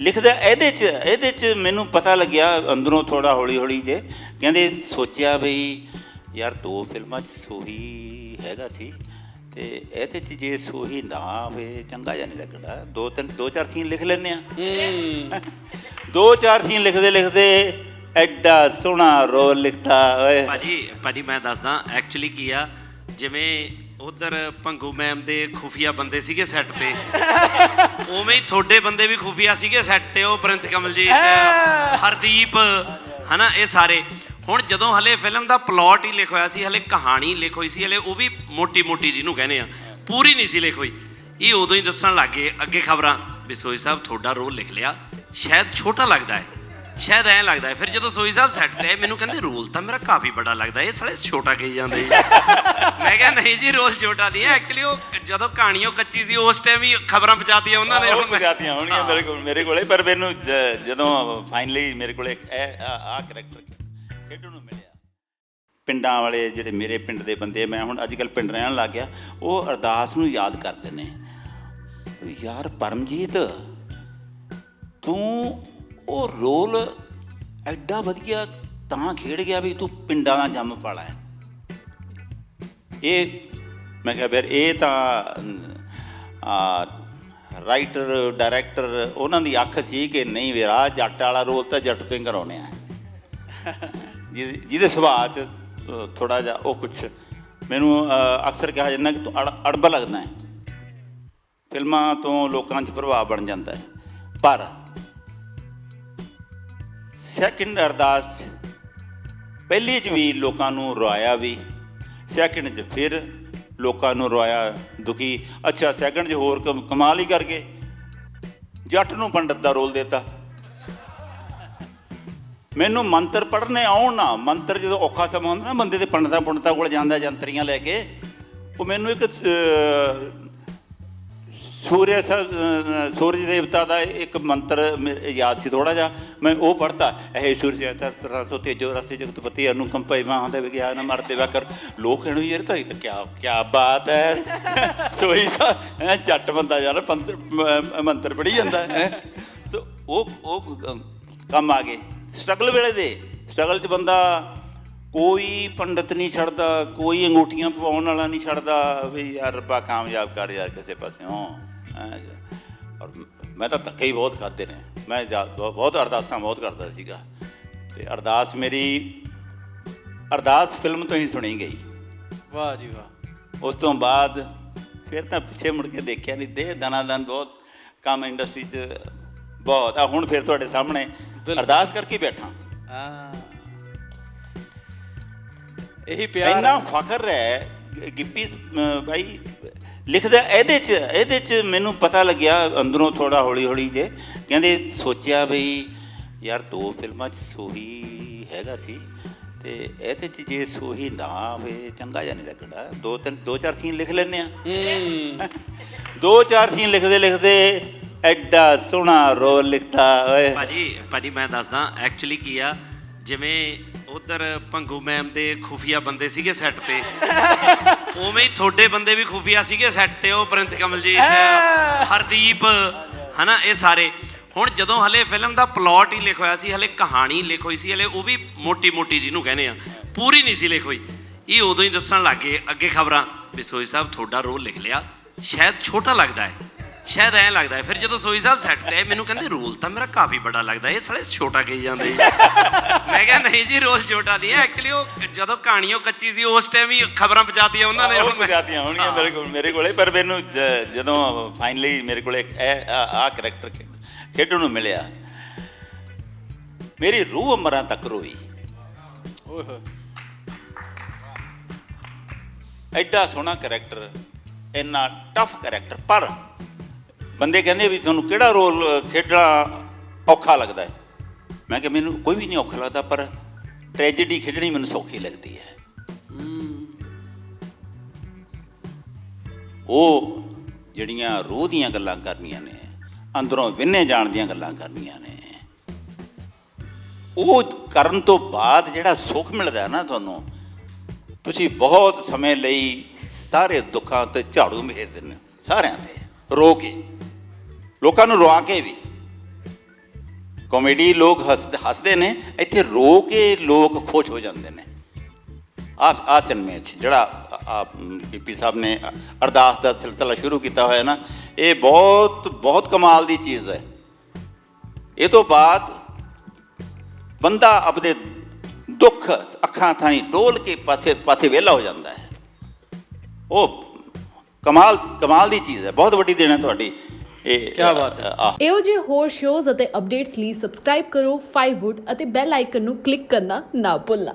ਲਿਖਦਾ ਇਹਦੇ ਚ ਇਹਦੇ ਚ ਮੈਨੂੰ ਪਤਾ ਲੱਗਿਆ ਅੰਦਰੋਂ ਥੋੜਾ ਹੌਲੀ ਹੌਲੀ ਜੇ। ਕਹਿੰਦੇ ਸੋਚਿਆ ਬਈ ਯਾਰ ਦੋ ਫਿਲਮਾਂ ਚ ਸੋਹੀ ਹੈਗਾ ਸੀ ਤੇ ਇਹਦੇ ਚ ਜੇ ਸੋਹੀ ਨਾ ਹੋਵੇ ਚੰਗਾ ਜਿਹਾ ਨਹੀਂ ਲੱਗਦਾ। ਦੋ ਤਿੰਨ ਦੋ ਚਾਰ ਸੀਨ ਲਿਖ ਲੈਂਦੇ ਆ ਹੂੰ। ਦੋ ਚਾਰ ਸੀਨ ਲਿਖਦੇ ਲਿਖਦੇ ਐਡਾ ਸੋਹਣਾ ਰੋਲ ਲਿਖਤਾ ਓਏ। ਭਾਜੀ ਭਾਜੀ ਮੈਂ ਦੱਸਦਾ ਐਕਚੁਅਲੀ ਕੀ ਆ ਜਿਵੇਂ ਉਧਰ ਭੰਗੂ ਮੈਮ ਦੇ ਖੁਫੀਆ ਬੰਦੇ ਸੀਗੇ ਸੈੱਟ ਤੇ। ਉਵੇਂ ਹੀ ਤੁਹਾਡੇ ਬੰਦੇ ਵੀ ਖੁਫੀਆ ਸੀਗੇ ਸੈੱਟ ਤੇ ਉਹ ਪ੍ਰਿੰਸ ਕਮਲਜੀਤ ਹਰਦੀਪ ਹਨਾ ਇਹ ਸਾਰੇ। ਹੁਣ ਜਦੋਂ ਹਲੇ ਫਿਲਮ ਦਾ ਪਲਾਟ ਹੀ ਲਿਖ ਹੋਇਆ ਸੀ ਹਲੇ ਕਹਾਣੀ ਲਿਖ ਹੋਈ ਸੀ ਹਲੇ ਉਹ ਵੀ ਮੋਟੀ ਮੋਟੀ ਜਿਹਨੂੰ ਕਹਿੰਦੇ ਆ। ਪੂਰੀ ਨਹੀਂ ਸੀ ਲਿਖ ਹੋਈ। ਇਹ ਉਦੋਂ ਹੀ ਦੱਸਣ ਲੱਗੇ ਅੱਗੇ ਖਬਰਾਂ ਵੀ ਸੋਈ ਸਾਹਿਬ ਤੁਹਾਡਾ ਰੋਲ ਲਿਖ ਲਿਆ। ਸ਼ਾਇਦ ਛੋਟਾ ਲੱਗਦਾ ਹੈ। ਸ਼ਾਇਦ ਐਂ ਲੱਗਦਾ ਹੈ। ਫਿਰ ਜਦੋਂ ਸੋਈ ਸਾਹਿਬ ਸੈੱਟ ਤੇ ਆਏ ਮੈਨੂੰ ਕਹਿੰਦੇ ਰੋਲ ਤਾਂ ਮੇਰਾ ਕਾਫੀ ਵੱਡਾ ਲੱਗਦਾ ਇਹ ਸਾਲੇ ਛੋਟਾ ਕਹੀ ਜਾਂਦੇ ਜੀ। ਮੈਂ ਕਿਹਾ ਨਹੀਂ ਜੀ ਰੋਲ ਛੋਟਾ ਨਹੀਂ ਹੈ ਐਕਚੁਅਲੀ ਉਹ ਜਦੋਂ ਕਹਾਣੀ ਉਹ ਕੱਚੀ ਸੀ, ਉਸ ਟਾਈਮ ਹੀ ਖਬਰਾਂ ਪਹੁੰਚਾਤੀਆਂ ਉਹਨਾਂ ਨੇ। ਉਹ ਹੁਣ ਹੋਣਗੀਆਂ ਮੇਰੇ ਕੋਲ, ਮੇਰੇ ਕੋਲੇ। ਪਰ ਮੈਨੂੰ ਜ- ਜਦੋਂ ਫਾਈਨਲੀ ਮੇਰੇ ਕੋਲੇ ਇਹ, ਆ ਕਰੈਕਟਰ ਖੇਡਣ ਨੂੰ ਮਿਲਿਆ। ਪਿੰਡਾਂ ਵਾਲੇ ਜਿਹੜੇ ਮੇਰੇ ਪਿੰਡ ਦੇ ਬੰਦੇ, ਮੈਂ ਹੁਣ ਅੱਜ ਕੱਲ੍ਹ ਪਿੰਡ ਰਹਿਣ ਲੱਗ ਗਿਆ, ਉਹ ਅਰਦਾਸ ਨੂੰ ਯਾਦ ਕਰਦੇ ਨੇ। ਯਾਰ ਪਰਮਜੀਤ, ਤੂੰ ਉਹ ਰੋਲ ਐਡਾ ਵਧੀਆ ਤਾਂ ਖੇਡ ਗਿਆ ਵੀ ਤੂੰ ਪਿੰਡਾਂ ਦਾ ਜੰਮ ਪਾਲਾ ਹੈ। ਇਹ ਮੈਂ ਕਿਹਾ ਫਿਰ ਇਹ ਤਾਂ ਰਾਈਟਰ ਡਾਇਰੈਕਟਰ ਉਹਨਾਂ ਦੀ ਅੱਖ ਸੀ ਕਿ ਨਹੀਂ ਵੀਰਾ ਜੱਟ ਵਾਲਾ ਰੋਲ ਤਾਂ ਜੱਟ ਤੋਂ ਹੀ ਕਰਾਉਣੇ ਆ। ਜਿਹਦੇ ਜਿਹਦੇ ਸੁਭਾਅ ਚ ਥੋੜਾ ਜਿਹਾ ਉਹ ਕੁਛ। ਮੈਨੂੰ ਅਕਸਰ ਕਿਹਾ ਜਾਂਦਾ ਕਿ ਤੂੰ ਅੜ- ਅੜਬ ਲੱਗਦਾ ਹੈ। ਫਿਲਮਾਂ ਤੋਂ ਲੋਕਾਂ 'ਚ ਪ੍ਰਭਾਵ ਬਣ ਜਾਂਦਾ ਹੈ। ਪਰ ਸੈਕਿੰਡ ਅਰਦਾਸ 'ਚ, ਪਹਿਲੀ 'ਚ ਵੀ ਲੋਕਾਂ ਨੂੰ ਰਵਾਇਆ ਵੀ ਸੈਕਿੰਡ 'ਚ ਫਿਰ ਲੋਕਾਂ ਨੂੰ ਰੋਇਆ ਦੁਖੀ। ਅੱਛਾ, ਸੈਕਿੰਡ 'ਚ ਹੋਰ ਕਮ- ਕਮਾਲ ਹੀ ਕਰਕੇ ਜੱਟ ਨੂੰ ਪੰਡਤ ਦਾ ਰੋਲ ਦਿੱਤਾ। ਮੈਨੂੰ ਮੰਤਰ ਪੜ੍ਹਨੇ ਆਉਣ ਨਾ, ਮੰਤਰ ਜਦੋਂ ਔਖਾ ਸਮਾਂ ਹੁੰਦਾ ਨਾ, ਬੰਦੇ ਦੇ ਪੰਡਤਾਂ ਪੁੰਡਤਾਂ ਕੋਲ ਜਾਂਦਾ ਜੰਤਰੀਆਂ ਲੈ ਕੇ, ਉਹ ਮੈਨੂੰ ਇੱਕ ਸੂਰਯ ਸੂਰਜ ਦੇਵਤਾ ਦਾ ਇੱਕ ਮੰਤਰ ਮੇ- ਯਾਦ ਸੀ ਥੋੜਾ ਜਿਹਾ, ਮੈਂ ਉਹ ਪੜਤਾ ਇਹ ਸੂਰਜ ਦੇਵਤਾ ਤਰਸੋ ਤੇਜੋ ਰਸੇ ਜਗਤਪਤੀ ਅਨੁਕੰਪੈ ਮਾਂ ਦੇ ਵਿਗਿਆਨ ਮਰਦੇ ਵਾ ਕਰ। ਲੋਕ ਇਹਨੂੰ ਯਾਰ ਤਾਂ ਇਹ ਤਾਂ ਕਿਆ ਕਿਆ ਬਾਤ ਹੈ। ਸੋਈ ਸਾ ਜੱਟ ਬੰਦਾ ਯਾਰ ਪੰਤ- ਮੰਤਰ ਪੜ੍ਹੀ ਜਾਂਦਾ, ਹੈ। ਤੋ ਉਹ ਉਹ ਕੰਮ ਆ ਗਏ। ਸਟਰਗਲ ਵੇਲੇ ਦੇ, ਸਟਰਗਲ 'ਚ ਬੰਦਾ ਕੋਈ ਪੰਡਤ ਨਹੀਂ ਛੱਡਦਾ ਕੋਈ ਅੰਗੂਠੀਆਂ ਪਵਾਉਣ ਵਾਲਾ ਨਹੀਂ ਛੱਡਦਾ ਵੀ ਯਾਰ ਰੱਬਾ ਕਾਮਯਾਬ ਕਰ ਯਾਰ ਕਿਸੇ ਪਾਸਿਓਂ। ਔਰ ਮੈਂ ਤਾਂ ਧੱਕੇ ਹੀ ਬਹੁਤ ਖਾਦੇ ਨੇ। ਮੈਂ ਬਹੁਤ ਅਰਦਾਸਾਂ ਬਹੁਤ ਕਰਦਾ ਸੀਗਾ। ਤੇ ਅਰਦਾਸ ਮੇਰੀ ਅਰਦਾਸ ਫਿਲਮ ਤੋਂ ਹੀ ਸੁਣੀ ਗਈ। ਵਾਹ ਜੀ ਵਾਹ। ਉਸ ਤੋਂ ਬਾਅਦ ਫਿਰ ਤਾਂ ਪਿੱਛੇ ਮੁੜ ਕੇ ਦੇਖਿਆ ਨਹੀਂ। ਦੇ ਦਨਾ ਦਨ ਬਹੁਤ ਕੰਮ ਇੰਡਸਟਰੀ 'ਚ ਬਹੁਤ। ਆ ਹੁਣ ਫਿਰ ਤੁਹਾਡੇ ਸਾਹਮਣੇ। ਅਰਦਾਸ ਕਰਕੇ ਬੈਠਾ। ਹਾਂ। ਇਹੀ ਪਿਆਰ ਇੰਨਾ ਫਖਰ ਹੈ ਗਿੱਪੀ ਭਾਈ ਲਿਖਦਾ ਇਹਦੇ ਚ ਇਹਦੇ ਚ ਮੈਨੂੰ ਪਤਾ ਲੱਗਿਆ ਅੰਦਰੋਂ ਥੋੜਾ ਹੌਲੀ ਹੌਲੀ ਜੇ ਕਹਿੰਦੇ ਸੋਚਿਆ ਬਈ ਯਾਰ ਦੋ ਫਿਲਮਾਂ ਚ ਸੋਹੀ ਹੈਗਾ ਸੀ ਤੇ ਇਹਦੇ ਚ ਜੇ ਸੋਹੀ ਨਾ ਹੋਵੇ ਚੰਗਾ ਜਿਹਾ ਨਹੀਂ ਲੱਗਦਾ। ਦੋ ਤਿੰਨ ਦੋ ਚਾਰ ਸੀਨ ਲਿਖ ਲੈਂਦੇ ਆ ਹੂੰ। ਦੋ ਚਾਰ ਸੀਨ ਲਿਖਦੇ ਲਿਖਦੇ ਐਡਾ ਸੋਹਣਾ ਰੋਲ ਲਿਖਤਾ ਓਏ। ਭਾਜੀ ਭਾਜੀ ਮੈਂ ਦੱਸਦਾ ਐਕਚੁਅਲੀ ਕੀ ਆ ਜਿਵੇਂ ਉਧਰ ਭੰਗੂ ਮੈਮ ਦੇ ਖੁਫੀਆ ਬੰਦੇ ਸੀਗੇ ਸੈੱਟ ਤੇ। ਉਵੇਂ ਹੀ ਤੁਹਾਡੇ ਬੰਦੇ ਵੀ ਖੁਫੀਆ ਸੀਗੇ ਸੈੱਟ ਤੇ ਉਹ ਪ੍ਰਿੰਸ ਕਮਲਜੀਤ ਹਰਦੀਪ ਹਨਾ ਇਹ ਸਾਰੇ। ਹੁਣ ਜਦੋਂ ਹਲੇ ਫਿਲਮ ਦਾ ਪਲਾਟ ਹੀ ਲਿਖ ਹੋਇਆ ਸੀ ਹਲੇ ਕਹਾਣੀ ਲਿਖ ਹੋਈ ਸੀ ਹਲੇ ਉਹ ਵੀ ਮੋਟੀ ਮੋਟੀ ਜਿਹਨੂੰ ਕਹਿੰਦੇ ਆ। ਪੂਰੀ ਨਹੀਂ ਸੀ ਲਿਖ ਹੋਈ। ਇਹ ਉਦੋਂ ਹੀ ਦੱਸਣ ਲੱਗੇ ਅੱਗੇ ਖਬਰਾਂ ਵੀ ਸੋਈ ਸਾਹਿਬ ਤੁਹਾਡਾ ਰੋਲ ਲਿਖ ਲਿਆ। ਸ਼ਾਇਦ ਛੋਟਾ ਲੱਗਦਾ ਹੈ। ਸ਼ਾਇਦ ਐਂ ਲੱਗਦਾ ਹੈ ਫਿਰ ਜਦੋਂ ਸੋਈ ਸਾਹਿਬ ਸੈੱਟ ਤੇ ਆਏ ਮੈਨੂੰ ਕਹਿੰਦੇ ਰੋਲ ਤਾਂ ਮੇਰਾ ਕਾਫੀ ਵੱਡਾ ਲੱਗਦਾ ਇਹ ਸਾਲੇ ਛੋਟਾ ਕਹੀ ਜਾਂਦੇ ਜੀ। ਮੈਂ ਕਿਹਾ ਨਹੀਂ ਜੀ ਰੋਲ ਛੋਟਾ ਨਹੀਂ ਹੈ ਐਕਚੁਅਲੀ ਉਹ ਜਦੋਂ ਕਹਾਣੀ ਉਹ ਕੱਚੀ ਸੀ ਉਸ ਟਾਈਮ ਹੀ ਖਬਰਾਂ ਪਹੁੰਚਾਤੀਆਂ ਉਹਨਾਂ ਨੇ। ਉਹ ਹੁਣ ਮੈਂ- ਹੋਣਗੀਆਂ ਮੇਰੇ ਕੋਲ ਮੇਰੇ ਕੋਲੇ ਪਰ ਮੈਨੂੰ ਜ- ਜਦੋਂ ਫਾਈਨਲੀ ਮੇਰੇ ਕੋਲੇ ਇਹ ਆ ਕਰੈਕਟਰ ਖੇਡਣ ਨੂੰ ਮਿਲਿਆ ਮੇਰੀ ਰੂਹ ਅਮਰਾਂ ਤੱਕ ਰੋਈ। ਓਏ ਹੋਏ। ਐਡਾ ਸੋਹਣਾ ਕਰੈਕਟਰ ਇੰਨਾ ਟਫ ਕਰੈਕਟਰ ਪਰ ਬੰਦੇ ਕਹਿੰਦੇ ਵੀ ਤੁਹਾਨੂੰ ਕਿਹੜਾ ਰੋਲ ਖੇਡਣਾ ਔਖਾ ਲੱਗਦਾ ਹੈ? ਮੈਂ ਕਿਹਾ, ਮੈਨੂੰ ਕੋਈ ਵੀ ਨਹੀਂ ਔਖਾ ਲੱਗਦਾ, ਪਰ ਟ੍ਰੈਜੇਡੀ ਖੇਡਣੀ ਮੈਨੂੰ ਸੌਖੀ ਲੱਗਦੀ ਹੈ। ਉਹ ਜਿਹੜੀਆਂ ਰੂਹ ਦੀਆਂ ਗੱਲਾਂ ਕਰਨੀਆਂ ਨੇ, ਅੰਦਰੋਂ ਵਿੰਨੇ ਜਾਣ ਦੀਆਂ ਗੱਲਾਂ ਕਰਨੀਆਂ ਨੇ, ਉਹ ਕਰਨ ਤੋਂ ਬਾਅਦ ਜਿਹੜਾ ਸੁੱਖ ਮਿਲਦਾ ਨਾ ਤੁਹਾਨੂੰ, ਤੁਸੀਂ ਬਹੁਤ ਸਮੇਂ ਲਈ ਸਾਰੇ ਦੁੱਖਾਂ ਤੇ ਝਾੜੂ ਮੇਰ ਦਿੰਦੇ ਸਾਰਿਆਂ ਤੇ, ਰੋ ਕੇ। ਲੋਕਾਂ ਨੂੰ ਰਵਾ ਕੇ ਵੀ। ਕਾਮੇਡੀ ਲੋਕ ਹੱਸਦੇ ਹੱਸਦੇ ਨੇ, ਇੱਥੇ ਰੋ ਕੇ ਲੋਕ ਖੁਸ਼ ਹੋ ਜਾਂਦੇ ਨੇ। ਆ ਆ ਸਿਨੇਮੇ 'ਚ ਜਿਹੜਾ ਆ ਪੀਪੀ ਸਾਹਿਬ ਨੇ ਅਰਦਾਸ ਦਾ ਸਿਲਸਿਲਾ ਸ਼ੁਰੂ ਕੀਤਾ ਹੋਇਆ ਨਾ, ਇਹ ਬਹੁਤ ਬਹੁਤ ਕਮਾਲ ਦੀ ਚੀਜ਼ ਹੈ। ਇਹ ਤੋਂ ਬਾਅਦ ਬੰਦਾ ਆਪਣੇ ਦੁੱਖ ਅੱਖਾਂ ਥਾਣੀ ਡੋਲ ਕੇ ਪਾਸੇ ਪਾਸੇ ਵਿਹਲਾ ਹੋ ਜਾਂਦਾ ਹੈ। ਉਹ ਕਮਾਲ ਕਮਾਲ ਦੀ ਚੀਜ਼ ਹੈ। ਬਹੁਤ ਵੱਡੀ ਦੇਣ ਹੈ ਤੁਹਾਡੀ। ਇਹ ਕਿਆ ਬਾਤ ਹੈ। ਇਹੋ ਜਿਹੇ ਹੋਰ ਸ਼ੋਜ਼ ਅਤੇ ਅਪਡੇਟਸ ਲਈ ਸਬਸਕ੍ਰਾਈਬ ਕਰੋ 5wood ਅਤੇ ਬੈਲ ਆਈਕਨ ਨੂੰ ਕਲਿੱਕ ਕਰਨਾ ਨਾ ਭੁੱਲਣਾ